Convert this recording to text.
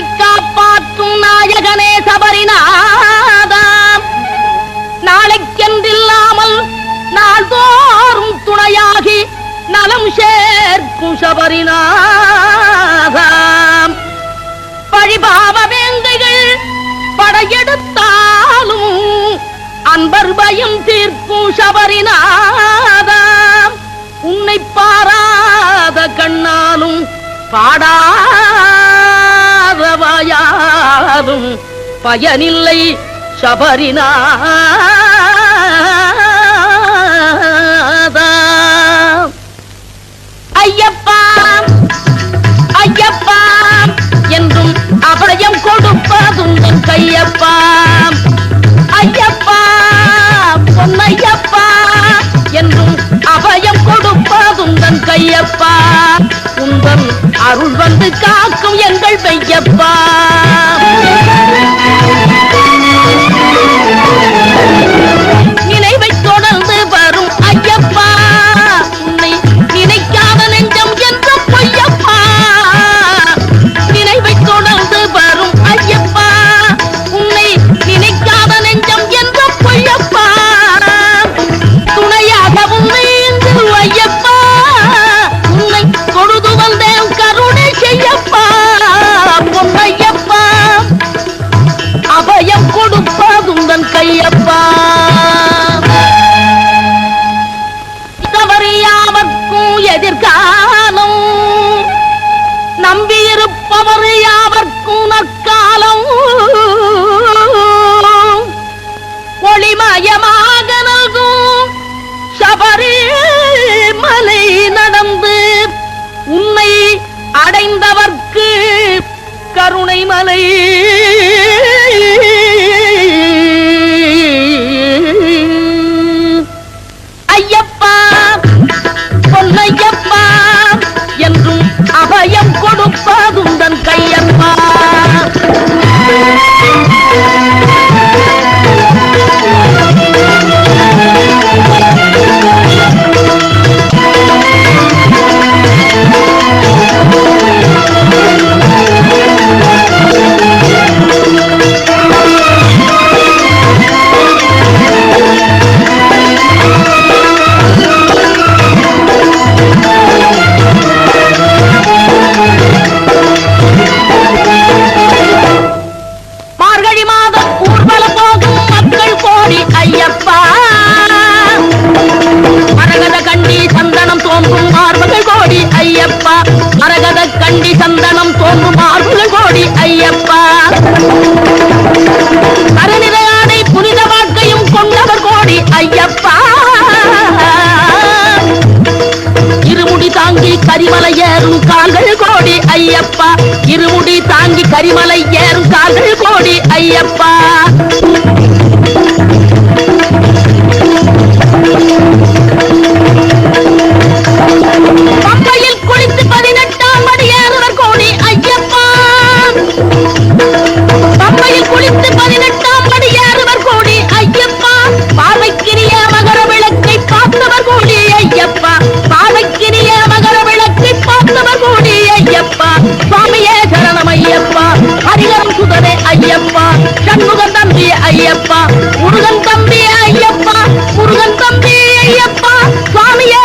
நாளை காப்பாற்றும் நாயகனே சபரிநாதாம். நாளைக்கென்றில்லாமல் நாள்தோறும் துணையாகி நலம் சேர்க்கும் சபரிநாதாம். பழிபாவ வேந்தைகள் படையெடுத்தாலும் அன்பர் பயம் தீர்க்கும் சபரிநாதாம். உன்னை பாராத கண்ணாலும் பாடா வாயாலும் பயனில்லை சபரிநாதாம் ஐயப்பா ஐயப்பா என்றும் அபயம் கொடுப்பதும் என் கையப்பா. ஐயப்பா பொன்னையப்பா என்றும் அபயம் கொடுப்பதும் தன் கையப்பா. உந்தன் அருள் வந்து காக்கும் அடைந்தவர்க்கு கருணை மலை மார்கழி மாதம் ஊர்வலம் போகும் மக்கள் கோடி ஐயப்பா. மரகத கண்டி சந்தனம் தோன்றும் மார்புகள் கோடி ஐயப்பா. மரகத கண்டி சந்தனம் தோன்றும் மார்புகள் கோடி ஐயப்பா. தாங்கி கரிமலை ஏறும் கால்கள் கோடி ஐயப்பா. இருமுடி தாங்கி கரிமலை ஏறும் கால்கள் கோடி ஐயப்பா. ஐயப்பா முருகன் தம்பி ஐயப்பா முருகன் தம்பி ஐயப்பா சுவாமியே